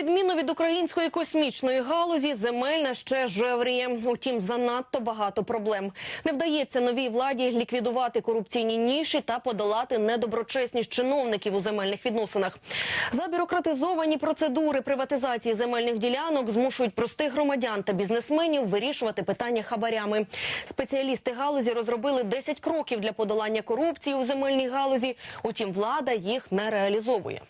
відміну від української космічної галузі, земельна ще жевріє. Утім, занадто багато проблем. Не вдається новій владі ліквідувати корупційні ніші та подолати недоброчесність чиновників у земельних відносинах. Забюрократизовані процедури приватизації земельних ділянок змушують простих громадян та бізнесменів вирішувати питання хабарями. Спеціалісти галузі розробили 10 кроків для подолання корупції у земельній галузі. Утім, влада їх не реалізовує.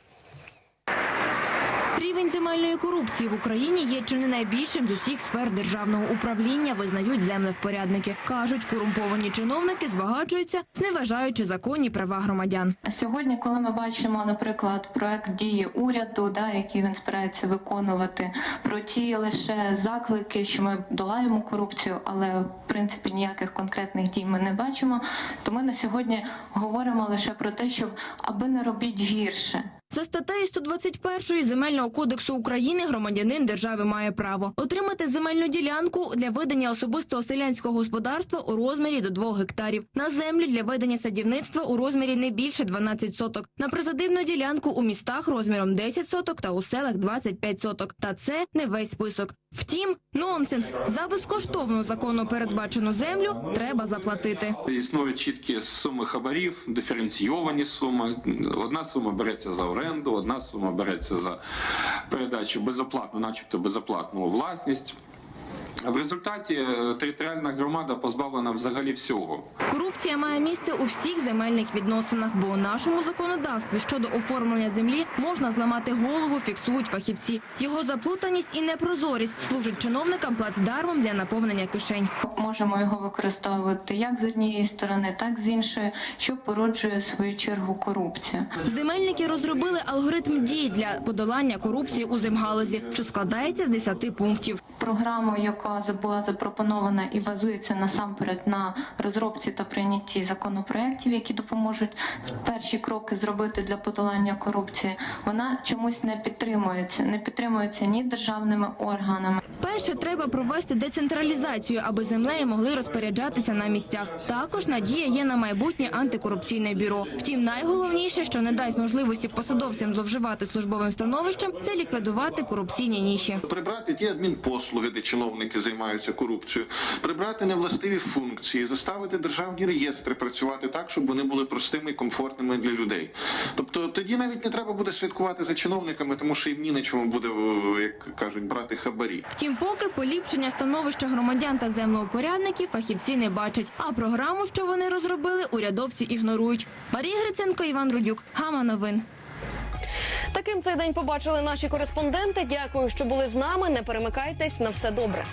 Рівень земельної корупції в Україні є чи не найбільшим з усіх сфер державного управління, визнають землевпорядники. Кажуть, корумповані чиновники збагачуються, зневажаючи законні права громадян. Сьогодні, коли ми бачимо, наприклад, проект дії уряду, да, який він збирається виконувати, про ті лише заклики, що ми долаємо корупцію, але в принципі ніяких конкретних дій ми не бачимо. То ми на сьогодні говоримо лише про те, щоб аби не робіть гірше. За статтею 121 Земельного кодексу України громадянин держави має право отримати земельну ділянку для ведення особистого селянського господарства у розмірі до 2 гектарів, на землю для ведення садівництва у розмірі не більше 12 соток, на призадивну ділянку у містах розміром 10 соток та у селах 25 соток. Та це не весь список. Втім, нонсенс за безкоштовну закону передбачену землю треба заплатити. Існують чіткі суми хабарів, диференційовані суми. Одна сума береться за оренду, одна сума береться за передачу безоплатну, начебто безоплатну власність. В результаті е, територіальна громада позбавлена взагалі всього. Корупція має місце у всіх земельних відносинах, бо у нашому законодавстві щодо оформлення землі можна зламати голову, фіксують фахівці. Його заплутаність і непрозорість служить чиновникам плацдармом для наповнення кишень. Можемо його використовувати як з однієї сторони, так з іншої, що породжує в свою чергу корупцію. Земельники розробили алгоритм дій для подолання корупції у земгалузі, що складається з 10 пунктів. Програму, яка була запропонована і базується насамперед на розробці та прийнятті законопроєктів, які допоможуть перші кроки зробити для подолання корупції, вона чомусь не підтримується. Не підтримується ні державними органами, Перше, треба провести децентралізацію, аби землею могли розпоряджатися на місцях. Також надія є на майбутнє антикорупційне бюро. Втім, найголовніше, що не дасть можливості посадовцям зловживати службовим становищем, це ліквідувати корупційні ніші. Прибрати ті адмінпослуги, де чиновники займаються корупцією, прибрати невластиві функції, заставити державні реєстри працювати так, щоб вони були простими і комфортними для людей. Тобто тоді навіть не треба буде слідкувати за чиновниками, тому що їм ні на чому буде, як кажуть, брати хабарі. Втім, поки поліпшення становища громадян та землеупорядників фахівці не бачать. А програму, що вони розробили, урядовці ігнорують. Марія Гриценко, Іван Рудюк. Гама новин. Таким цей день побачили наші кореспонденти. Дякую, що були з нами. Не перемикайтесь на все добре.